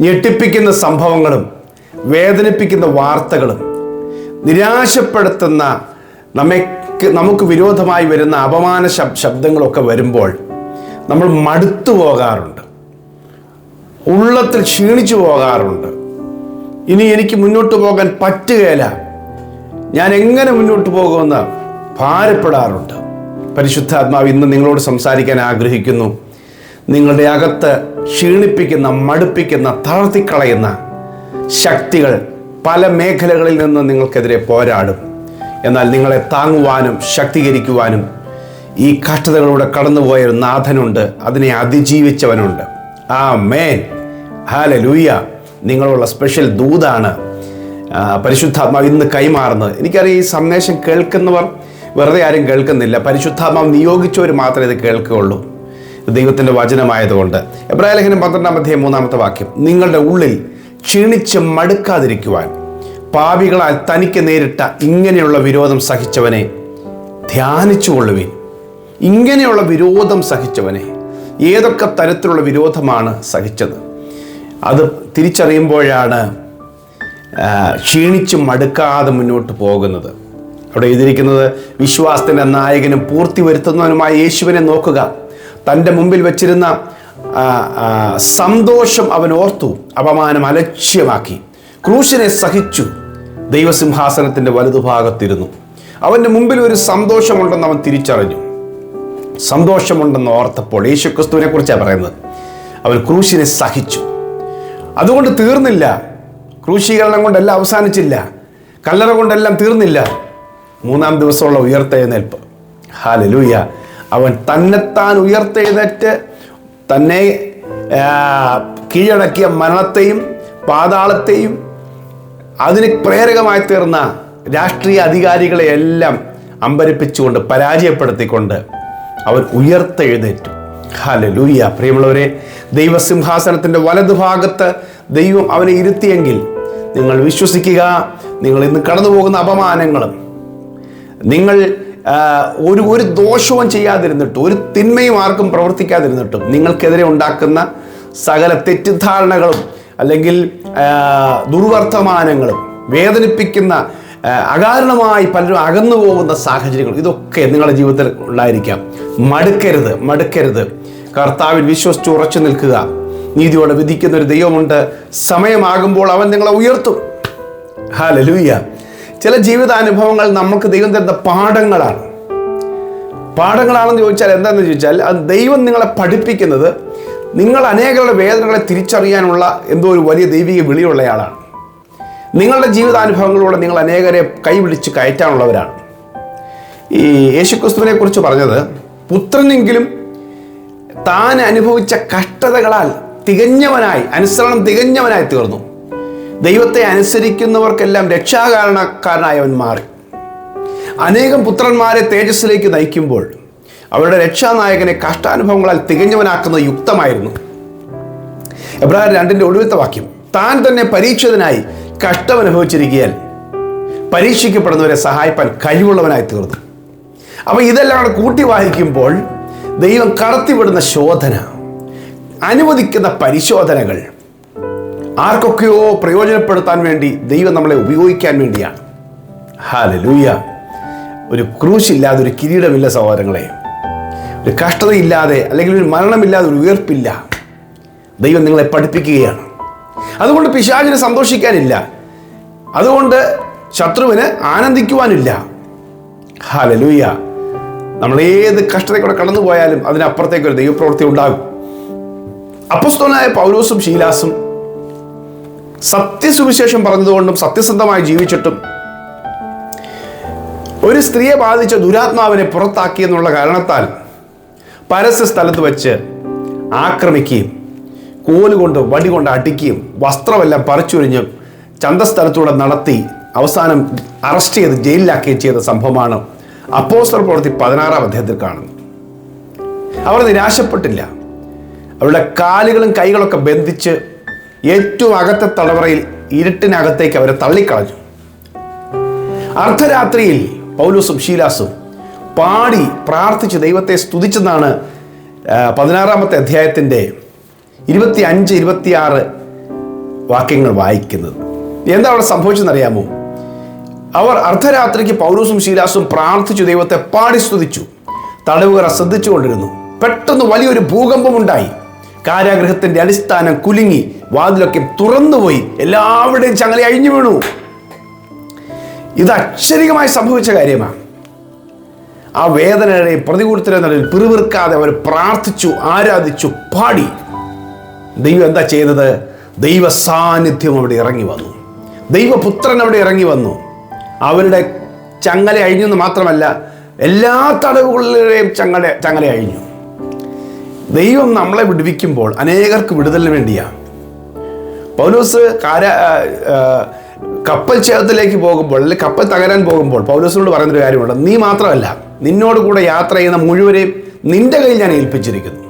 ഞെട്ടിപ്പിക്കുന്ന സംഭവങ്ങളും വേദനിപ്പിക്കുന്ന വാർത്തകളും നിരാശപ്പെടുത്തുന്ന നമ്മെ നമുക്ക് വിരോധമായി വരുന്ന അപമാന ശബ് ശബ്ദങ്ങളൊക്കെ വരുമ്പോൾ നമ്മൾ മടുത്തു പോകാറുണ്ട്. ഉള്ളത്തിൽ ക്ഷീണിച്ചു പോകാറുണ്ട്. ഇനി എനിക്ക് മുന്നോട്ട് പോകാൻ പറ്റുകയില്ല. ഞാൻ എങ്ങനെ മുന്നോട്ട് പോകുമെന്ന് ഭാരപ്പെടാറുണ്ട്. പരിശുദ്ധാത്മാവ് ഇന്ന് നിങ്ങളോട് സംസാരിക്കാൻ ആഗ്രഹിക്കുന്നു. നിങ്ങളുടെ അകത്ത് ക്ഷീണിപ്പിക്കുന്ന മടുപ്പിക്കുന്ന തളർത്തിക്കളയുന്ന ശക്തികൾ പല മേഖലകളിൽ നിന്ന് നിങ്ങൾക്കെതിരെ പോരാടും. എന്നാൽ നിങ്ങളെ താങ്ങുവാനും ശക്തീകരിക്കുവാനും ഈ കഷ്ടതകളിലൂടെ കടന്നുപോയൊരു നാഥനുണ്ട്. അതിനെ അതിജീവിച്ചവനുണ്ട്. ആ മേൻ ഹാല ലൂയ നിങ്ങളുള്ള സ്പെഷ്യൽ ദൂതാണ്. പരിശുദ്ധാത്മാവ് ഇന്ന് കൈമാറുന്നത്. എനിക്കറിയാം ഈ സന്ദേശം കേൾക്കുന്നവർ വെറുതെ ആരും കേൾക്കുന്നില്ല. പരിശുദ്ധാത്മാവ് നിയോഗിച്ചവർ മാത്രമേ ഇത് കേൾക്കുകയുള്ളൂ. ദൈവത്തിന്റെ വചനമായതുകൊണ്ട്. എബ്രാഹിം ലേഖനം പന്ത്രണ്ടാം അധ്യായം മൂന്നാമത്തെ വാക്യം. നിങ്ങളുടെ ഉള്ളിൽ ക്ഷീണിച്ച് മടുക്കാതിരിക്കുവാൻ പാപികളാൽ തനിക്ക് നേരിട്ട ഇങ്ങനെയുള്ള വിരോധം സഹിച്ചവനെ ധ്യാനിച്ചു കൊള്ളുവിൻ ഇങ്ങനെയുള്ള വിരോധം സഹിച്ചവനെ ഏതൊക്കെ തരത്തിലുള്ള വിരോധമാണ് സഹിച്ചത്? അത് തിരിച്ചറിയുമ്പോഴാണ് ക്ഷീണിച്ച് മടുക്കാതെ മുന്നോട്ട് പോകുന്നത്. അവിടെ എഴുതിയിരിക്കുന്നത് വിശ്വാസത്തിന്റെ നായകനും പൂർത്തി വരുത്തുന്നവനുമായ യേശുവിനെ നോക്കുക. തന്റെ മുമ്പിൽ വെച്ചിരുന്ന സന്തോഷം അവൻ ഓർത്തു അപമാനം അലക്ഷ്യമാക്കി. ക്രൂശിനെ സഹിച്ചു. ദൈവസിംഹാസനത്തിന്റെ വലതുഭാഗത്തിരുന്നു. അവന്റെ മുമ്പിൽ ഒരു സന്തോഷമുണ്ടെന്ന് അവൻ തിരിച്ചറിഞ്ഞു. സന്തോഷമുണ്ടെന്ന് ഓർത്തപ്പോൾ യേശുക്രിസ്തുവിനെ കുറിച്ചാണ് പറയുന്നത്. അവൻ ക്രൂശിനെ സഹിച്ചു. അതുകൊണ്ട് തീർന്നില്ല. ക്രൂശീകരണം കൊണ്ടെല്ലാം അവസാനിച്ചില്ല. കല്ലറ കൊണ്ടെല്ലാം തീർന്നില്ല. മൂന്നാം ദിവസമുള്ള ഉയർത്തെഴുന്നേൽപ്പ്. ഹാലലൂയ. അവൻ തന്നെത്താൻ ഉയർത്തെഴുന്നേറ്റ് തന്നെ കീഴടക്കിയ മരണത്തെയും പാതാളത്തെയും അതിന് പ്രേരകമായി തീർന്ന രാഷ്ട്രീയ അധികാരികളെ എല്ലാം അമ്പരിപ്പിച്ചുകൊണ്ട് പരാജയപ്പെടുത്തിക്കൊണ്ട് അവൻ ഉയർത്തെഴുന്നേറ്റു. ഹല്ലേലൂയ. പ്രിയമുള്ളവരെ ദൈവസിംഹാസനത്തിന്റെ വലതുഭാഗത്ത് ദൈവം അവനെ ഇരുത്തിയെങ്കിൽ നിങ്ങൾ വിശ്വസിക്കുക. നിങ്ങൾ ഇന്ന് കടന്നു പോകുന്ന അപമാനങ്ങളും നിങ്ങൾ ഒരു ഒരു ദോഷവും ചെയ്യാതിരുന്നിട്ടും ഒരു തിന്മയും ആർക്കും പ്രവർത്തിക്കാതിരുന്നിട്ടും നിങ്ങൾക്കെതിരെ ഉണ്ടാക്കുന്ന സകല തെറ്റിദ്ധാരണകളും അല്ലെങ്കിൽ ദുർവർത്തമാനങ്ങളും വേദനിപ്പിക്കുന്ന അകാരണമായി പലരും അകന്നു പോകുന്ന സാഹചര്യങ്ങൾ ഇതൊക്കെ നിങ്ങളുടെ ജീവിതത്തിൽ ഉണ്ടായിരിക്കാം. മടുക്കരുത് മടുക്കരുത്. കർത്താവിൽ വിശ്വസിച്ച് ഉറച്ചു നിൽക്കുക. നീതിയോടെ വിധിക്കുന്ന ഒരു ദൈവമുണ്ട്. സമയമാകുമ്പോൾ അവൻ നിങ്ങളെ ഉയർത്തും. ഹാലലൂയ ചില ജീവിതാനുഭവങ്ങൾ നമുക്ക് ദൈവം തരുന്ന പാഠങ്ങളാണ്. പാഠങ്ങളാണെന്ന് ചോദിച്ചാൽ എന്താണെന്ന് ചോദിച്ചാൽ അത് ദൈവം നിങ്ങളെ പഠിപ്പിക്കുന്നത് നിങ്ങൾ അനേകരുടെ വേദനകളെ തിരിച്ചറിയാനുള്ള എന്തോ ഒരു വലിയ ദൈവിക വിളിയുള്ളയാളാണ്. നിങ്ങളുടെ ജീവിതാനുഭവങ്ങളിലൂടെ നിങ്ങൾ അനേകരെ കൈപിടിച്ച് കയറ്റാനുള്ളവരാണ്. ഈ യേശുക്രിസ്തുവിനെ കുറിച്ച് പറഞ്ഞത് പുത്രനെങ്കിലും താൻ അനുഭവിച്ച കഷ്ടതകളാൽ തികഞ്ഞവനായി അനുസരണം തികഞ്ഞവനായി തീർന്നു. ദൈവത്തെ അനുസരിക്കുന്നവർക്കെല്ലാം രക്ഷാകാരണക്കാരനായവൻ മാറി. അനേകം പുത്രന്മാരെ തേജസ്സിലേക്ക് നയിക്കുമ്പോൾ അവരുടെ രക്ഷാനായകനെ കഷ്ടാനുഭവങ്ങളാൽ തികഞ്ഞവനാക്കുന്നത് യുക്തമായിരുന്നു. എബ്രാഹിം രണ്ടിന്റെ ഒടുവിലത്തെ വാക്യം താൻ തന്നെ പരീക്ഷിതനായി കഷ്ടം അനുഭവിച്ചിരിക്കിയാൽ പരീക്ഷിക്കപ്പെടുന്നവരെ സഹായിപ്പാൻ കഴിവുള്ളവനായി തീർന്നു. അപ്പോൾ ഇതെല്ലാം കൂടെ കൂട്ടി വായിക്കുമ്പോൾ ദൈവം കടത്തിവിടുന്ന ശോധന അനുവദിക്കുന്ന പരിശോധനകൾ ആർക്കൊക്കെയോ പ്രയോജനപ്പെടുത്താൻ വേണ്ടി ദൈവം നമ്മളെ ഉപയോഗിക്കാൻ വേണ്ടിയാണ്. ഹാലലൂയ ഒരു ക്രൂശില്ലാതെ ഒരു കിരീടമില്ല സഹോദരങ്ങളെ. ഒരു കഷ്ടതയില്ലാതെ അല്ലെങ്കിൽ ഒരു മരണമില്ലാതെ ഒരു ഉയർപ്പില്ല. ദൈവം നിങ്ങളെ പഠിപ്പിക്കുകയാണ്. അതുകൊണ്ട് പിശാചിന് സന്തോഷിക്കാനില്ല. അതുകൊണ്ട് ശത്രുവിന് ആനന്ദിക്കുവാനില്ല. ഹാലലൂയ നമ്മൾ ഏത് കഷ്ടതയ്ക്കൂടെ കടന്നു പോയാലും അതിനപ്പുറത്തേക്ക് ഒരു ദൈവപ്രവൃത്തി ഉണ്ടാകും. അപ്പസ്തോനായ പൗലോസും ശീലാസും സത്യസുവിശേഷം പറഞ്ഞതുകൊണ്ടും സത്യസന്ധമായി ജീവിച്ചിട്ടും ഒരു സ്ത്രീയെ ബാധിച്ച ദുരാത്മാവിനെ പുറത്താക്കി എന്നുള്ള കാരണത്താൽ പരസ്യ സ്ഥലത്ത് വെച്ച് ആക്രമിക്കുകയും കോലുകൊണ്ട് വടി കൊണ്ട് അടിക്കുകയും വസ്ത്രമെല്ലാം പറിച്ചുരിഞ്ഞ് ചന്തസ്ഥലത്തൂടെ നടത്തി അവസാനം അറസ്റ്റ് ചെയ്ത് ജയിലിലാക്കുകയും ചെയ്ത സംഭവമാണ് അപ്പോസ്റ്റർ പ്രവൃത്തി പതിനാറാം അദ്ദേഹത്തിൽ കാണുന്നത്. അവർ നിരാശപ്പെട്ടില്ല. അവരുടെ കാലുകളും കൈകളൊക്കെ ബന്ധിച്ച് ഏറ്റവും അകത്തെ തടവറയിൽ ഇരുട്ടിനകത്തേക്ക് അവരെ തള്ളിക്കളഞ്ഞു. അർദ്ധരാത്രിയിൽ പൗലൂസും ഷീലാസും പാടി പ്രാർത്ഥിച്ച് ദൈവത്തെ സ്തുതിച്ചെന്നാണ് പതിനാറാമത്തെ അധ്യായത്തിന്റെ ഇരുപത്തി അഞ്ച് ഇരുപത്തിയാറ് വാക്യങ്ങൾ വായിക്കുന്നത്. എന്താ അവിടെ സംഭവിച്ചെന്നറിയാമോ? അവർ അർദ്ധരാത്രിക്ക് പൗരൂസും ശീലാസും പ്രാർത്ഥിച്ചു ദൈവത്തെ പാടി സ്തുതിച്ചു. തടവുകാർ ശ്രദ്ധിച്ചുകൊണ്ടിരുന്നു. പെട്ടെന്ന് വലിയൊരു ഭൂകമ്പമുണ്ടായി. കാരാഗ്രഹത്തിന്റെ അടിസ്ഥാനം കുലുങ്ങി വാതിലൊക്കെ തുറന്നുപോയി എല്ലാവരുടെയും ചങ്ങല അഴിഞ്ഞു വീണു. ഇത് അക്ഷരികമായി സംഭവിച്ച കാര്യമാണ്. ആ വേദനയുടെ പ്രതികൂലത്തിലെ നടുവിൽ പിറുവിറുക്കാതെ അവർ പ്രാർത്ഥിച്ചു ആരാധിച്ചു പാടി. ദൈവം എന്താ ചെയ്തത്? ദൈവ സാന്നിധ്യം അവിടെ ഇറങ്ങി വന്നു. ദൈവപുത്രൻ അവിടെ ഇറങ്ങി വന്നു. അവരുടെ ചങ്ങല അഴിഞ്ഞെന്ന് മാത്രമല്ല എല്ലാ തടവുകളിലെയും ചങ്ങല ചങ്ങല അഴിഞ്ഞു. ദൈവം നമ്മളെ വിടുവിക്കുമ്പോൾ അനേകർക്ക് വിടുതലിന് വേണ്ടിയാണ് പൗലോസ് കാര കപ്പൽ ക്ഷേത്രത്തിലേക്ക് പോകുമ്പോൾ അല്ലെങ്കിൽ കപ്പൽ തകരാൻ പോകുമ്പോൾ പൗലോസിനോട് പറയുന്നൊരു കാര്യമുണ്ട്. നീ മാത്രമല്ല നിന്നോട് കൂടെ യാത്ര ചെയ്യുന്ന മുഴുവനെയും നിന്റെ കയ്യിൽ ഞാൻ ഏൽപ്പിച്ചിരിക്കുന്നു.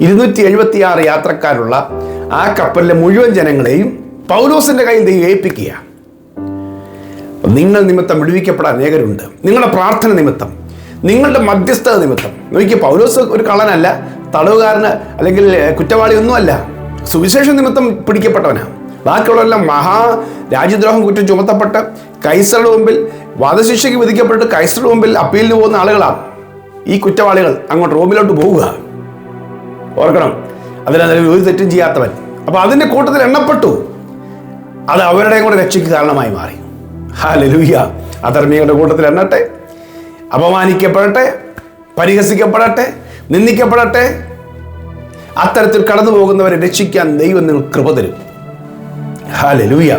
ഇരുന്നൂറ്റി എഴുപത്തി ആറ് യാത്രക്കാരുള്ള ആ കപ്പലിലെ മുഴുവൻ ജനങ്ങളെയും പൗലോസിന്റെ കയ്യിൽ ദൈവം ഏൽപ്പിക്കുക നിങ്ങൾ നിമിത്തം വിടുവിക്കപ്പെടാൻ അനേകരുണ്ട്. നിങ്ങളുടെ പ്രാർത്ഥന നിമിത്തം. നിങ്ങളുടെ മധ്യസ്ഥത നിമിത്തം. നോക്കിയ പൗലോസ് ഒരു കള്ളനല്ല തടവുകാരന് അല്ലെങ്കിൽ കുറ്റവാളി ഒന്നുമല്ല സുവിശേഷ നിമിത്തം പിടിക്കപ്പെട്ടവനാണ് ബാക്കിയുള്ളവരെല്ലാം മഹാ രാജ്യദ്രോഹം കുറ്റം ചുമത്തപ്പെട്ട് കൈസറുടെ മുമ്പിൽ വധശിക്ഷയ്ക്ക് വിധിക്കപ്പെട്ട് കൈസറുടെ മുമ്പിൽ അപ്പീലിന് പോകുന്ന ആളുകളാണ് ഈ കുറ്റവാളികൾ അങ്ങോട്ട് റോമിലോട്ട് പോവുക. ഓർക്കണം അതിനതിൽ ഒരു തെറ്റും ചെയ്യാത്തവൻ. അപ്പൊ അതിന്റെ കൂട്ടത്തിൽ എണ്ണപ്പെട്ടു. അത് അവരുടെയും കൂടെ രക്ഷയ്ക്ക് കാരണമായി മാറി. ഹാ ലലുയ്യ അധർമ്മികളുടെ കൂട്ടത്തിൽ എണ്ണട്ടെ. അപമാനിക്കപ്പെടട്ടെ പരിഹസിക്കപ്പെടട്ടെ നിന്ദിക്കപ്പെടട്ടെ. അത്തരത്തിൽ കടന്നു പോകുന്നവരെ രക്ഷിക്കാൻ ദൈവം നിങ്ങൾ കൃപ തരും. ഹാല ലൂയ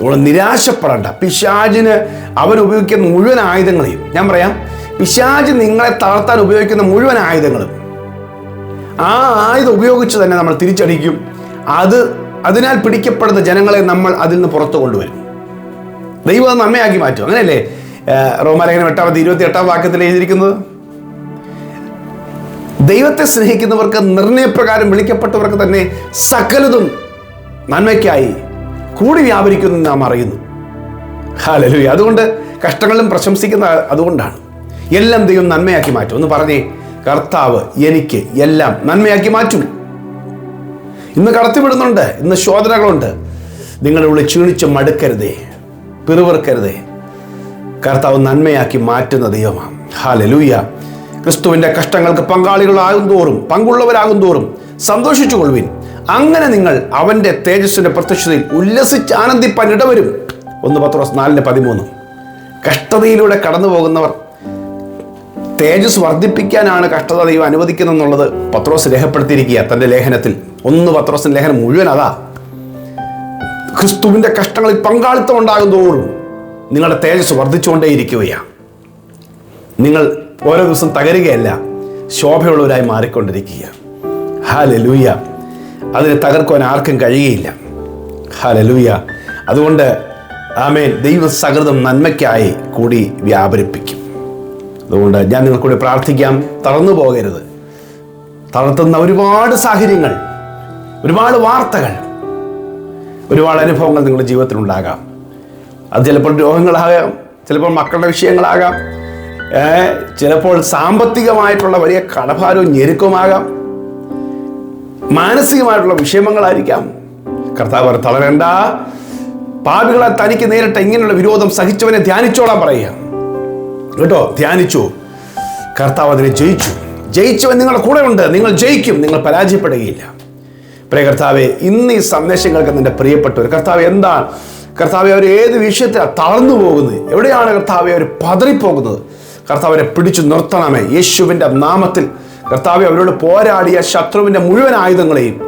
നമ്മൾ നിരാശപ്പെടണ്ട. പിശാജിന് അവൻ ഉപയോഗിക്കുന്ന മുഴുവൻ ആയുധങ്ങളെയും ഞാൻ പറയാം പിശാജ് നിങ്ങളെ തളർത്താൻ ഉപയോഗിക്കുന്ന മുഴുവൻ ആയുധങ്ങളും ആ ആയുധം ഉപയോഗിച്ച് തന്നെ നമ്മൾ തിരിച്ചടിക്കും. അത് അതിനാൽ പിടിക്കപ്പെടുന്ന ജനങ്ങളെ നമ്മൾ അതിൽ നിന്ന് പുറത്തു കൊണ്ടുവരും. ദൈവം അത് നന്മയാക്കി മാറ്റും. അങ്ങനെയല്ലേ? റോമാലേഖനം എട്ടാമത്തെ ഇരുപത്തി എട്ടാം വാക്യത്തിൽ എഴുതിയിരിക്കുന്നത്? ദൈവത്തെ സ്നേഹിക്കുന്നവർക്ക് നിർണയപ്രകാരം വിളിക്കപ്പെട്ടവർക്ക് തന്നെ സകലതും നന്മയ്ക്കായി കൂടി വ്യാപരിക്കുന്നു നാം അറിയുന്നു. ഹാലലു അതുകൊണ്ട് കഷ്ടങ്ങളും പ്രശംസിക്കുന്ന അതുകൊണ്ടാണ്. എല്ലാം ദൈവം നന്മയാക്കി മാറ്റും. ഒന്ന് പറഞ്ഞേ കർത്താവ് എനിക്ക് എല്ലാം നന്മയാക്കി മാറ്റും. ഇന്ന് കടത്തിവിടുന്നുണ്ട്. ഇന്ന് ശോധനകളുണ്ട്. നിങ്ങളുടെ ഉള്ളിൽ ക്ഷീണിച്ച് മടുക്കരുതേ പിറുവിറുക്കരുതേ കർത്താവ് നന്മയാക്കി മാറ്റുന്ന ദൈവമാണ്. ഹാലലൂയ ക്രിസ്തുവിന്റെ കഷ്ടങ്ങൾക്ക് പങ്കാളികളാകും തോറും പങ്കുള്ളവരാകും തോറും സന്തോഷിച്ചു കൊള്ളുവിൻ അങ്ങനെ നിങ്ങൾ അവന്റെ തേജസ്സിന്റെ പ്രത്യക്ഷതയിൽ ഉല്ലസിച്ച് ആനന്ദിപ്പാൻ ഇടവരും. ഒന്ന് പത്ത് പത്രോസ് നാലിന് പതിമൂന്ന്. കഷ്ടതയിലൂടെ കടന്നു പോകുന്നവർ തേജസ് വർദ്ധിപ്പിക്കാനാണ് കഷ്ടത ദൈവം അനുവദിക്കുന്നതെന്നുള്ളത് പത്രോസ് രേഖപ്പെടുത്തിയിരിക്കുക തന്റെ ലേഖനത്തിൽ. ഒന്ന് പത്രോസിന്റെ ലേഖനം മുഴുവൻ അതാ. ക്രിസ്തുവിന്റെ കഷ്ടങ്ങളിൽ പങ്കാളിത്തം ഉണ്ടാകും തോറും നിങ്ങളുടെ തേജസ് വർദ്ധിച്ചുകൊണ്ടേയിരിക്കുകയാണ്. നിങ്ങൾ ഓരോ ദിവസം തകരുകയല്ല ശോഭയുള്ളവരായി മാറിക്കൊണ്ടിരിക്കുക ഹാലലൂയ അതിനെ തകർക്കുവാൻ ആർക്കും കഴിയുകയില്ല. ഹാലലൂയ അതുകൊണ്ട് ആമേൻ. ദൈവ സകൃതം നന്മയ്ക്കായി കൂടി വ്യാപരിപ്പിക്കും. അതുകൊണ്ട് ഞാൻ നിങ്ങൾക്കൂടി പ്രാർത്ഥിക്കാം. തളർന്നു പോകരുത്. തളർത്തുന്ന ഒരുപാട് സാഹചര്യങ്ങൾ ഒരുപാട് വാർത്തകൾ ഒരുപാട് അനുഭവങ്ങൾ നിങ്ങളുടെ ജീവിതത്തിലുണ്ടാകാം. അത് ചിലപ്പോൾ രോഗങ്ങളാകാം ചിലപ്പോൾ മക്കളുടെ വിഷയങ്ങളാകാം. ചിലപ്പോൾ സാമ്പത്തികമായിട്ടുള്ള വലിയ കടഭാരവും ഞെരുക്കവുമാകാം. മാനസികമായിട്ടുള്ള വിഷമങ്ങളായിരിക്കാം. കർത്താവ് തളരണ്ട. പാപികളെ തനിക്ക് നേരിട്ട് ഇങ്ങനെയുള്ള വിരോധം സഹിച്ചവനെ ധ്യാനിച്ചോളാൻ പറയുക. കേട്ടോ ധ്യാനിച്ചു. കർത്താവ് അതിനെ ജയിച്ചു. ജയിച്ചവൻ നിങ്ങളുടെ കൂടെ ഉണ്ട്. നിങ്ങൾ ജയിക്കും. നിങ്ങൾ പരാജയപ്പെടുകയില്ല. പ്രിയ കർത്താവെ ഇന്ന് ഈ സന്ദേശങ്ങൾക്ക് നിന്റെ പ്രിയപ്പെട്ടവർ കർത്താവ് എന്താണ് കർത്താവെ അവർ ഏത് വിഷയത്തിലാണ് തളർന്നു പോകുന്നത്? എവിടെയാണ് കർത്താവെ അവർ പതറിപ്പോകുന്നത്? കർത്താവ് അവരെ പിടിച്ചു നിർത്തണമേ. യേശുവിന്റെ നാമത്തിൽ കർത്താവെ അവരോട് പോരാടിയ ശത്രുവിന്റെ മുഴുവൻ ആയുധങ്ങളെയും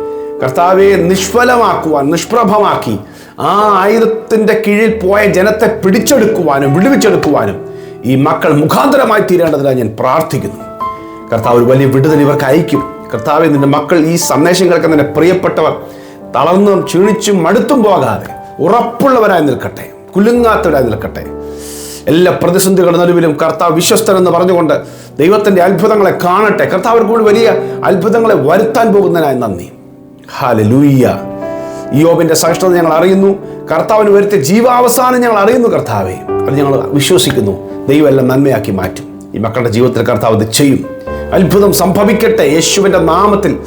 കർത്താവെ നിഷ്ഫലമാക്കുവാൻ നിഷ്പ്രഭമാക്കി ആ ആയുധത്തിന്റെ കീഴിൽ പോയ ജനത്തെ പിടിച്ചെടുക്കുവാനും വിടുവിച്ചെടുക്കുവാനും ഈ മക്കൾ മുഖാന്തരമായി തീരേണ്ടതിനായി ഞാൻ പ്രാർത്ഥിക്കുന്നു. കർത്താവ് ഒരു വലിയ വിടുതൽ ഇവർക്ക് അയക്കും കർത്താവ് നിന്റെ മക്കൾ ഈ സന്ദേശം കേൾക്കുന്ന പ്രിയപ്പെട്ടവർ തളർന്നും ക്ഷീണിച്ചും മടുത്തും പോകാതെ ഉറപ്പുള്ളവരായി നിൽക്കട്ടെ കുലുങ്ങാത്തവരായി നിൽക്കട്ടെ. എല്ലാ പ്രതിസന്ധികളുടെ നടുവിലും കർത്താവ് വിശ്വസ്തൻ എന്ന് പറഞ്ഞുകൊണ്ട് ദൈവത്തിന്റെ അത്ഭുതങ്ങളെ കാണട്ടെ. കർത്താവ് കൂടി വലിയ അത്ഭുതങ്ങളെ വരുത്താൻ പോകുന്നതിനായി നന്ദി. ഹാല ലൂയ്യ യോബിന്റെ സഹിഷ്ണത ഞങ്ങൾ അറിയുന്നു. കർത്താവിന് വരുത്തിയ ജീവാവസാനം ഞങ്ങൾ അറിയുന്നു കർത്താവെ. അത് ഞങ്ങൾ വിശ്വസിക്കുന്നു. ദൈവം എല്ലാം നന്മയാക്കി മാറ്റും. ഈ മക്കളുടെ ജീവിതത്തിൽ കർത്താവ് ഇത് ചെയ്യും. അത്ഭുതം സംഭവിക്കട്ടെ യേശുവിന്റെ നാമത്തിൽ.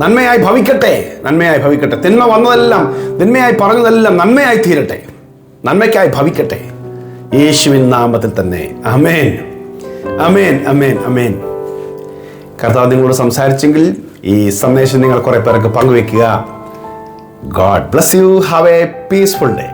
നന്മയായി ഭവിക്കട്ടെ. നന്മയായി ഭവിക്കട്ടെ. തിന്മ വന്നതെല്ലാം തിന്മയായി പറഞ്ഞതെല്ലാം നന്മയായി തീരട്ടെ. നന്മയ്ക്കായി ഭവിക്കട്ടെ. യേശുവിൻ നാമത്തിൽ തന്നെ. അമേൻ അമേൻ അമേൻ അമേൻ കർത്താവ് നിങ്ങളോട് സംസാരിച്ചെങ്കിൽ ഈ സന്ദേശം നിങ്ങൾ കുറെ പേർക്ക് പങ്കുവെക്കുക God bless you. Have a peaceful day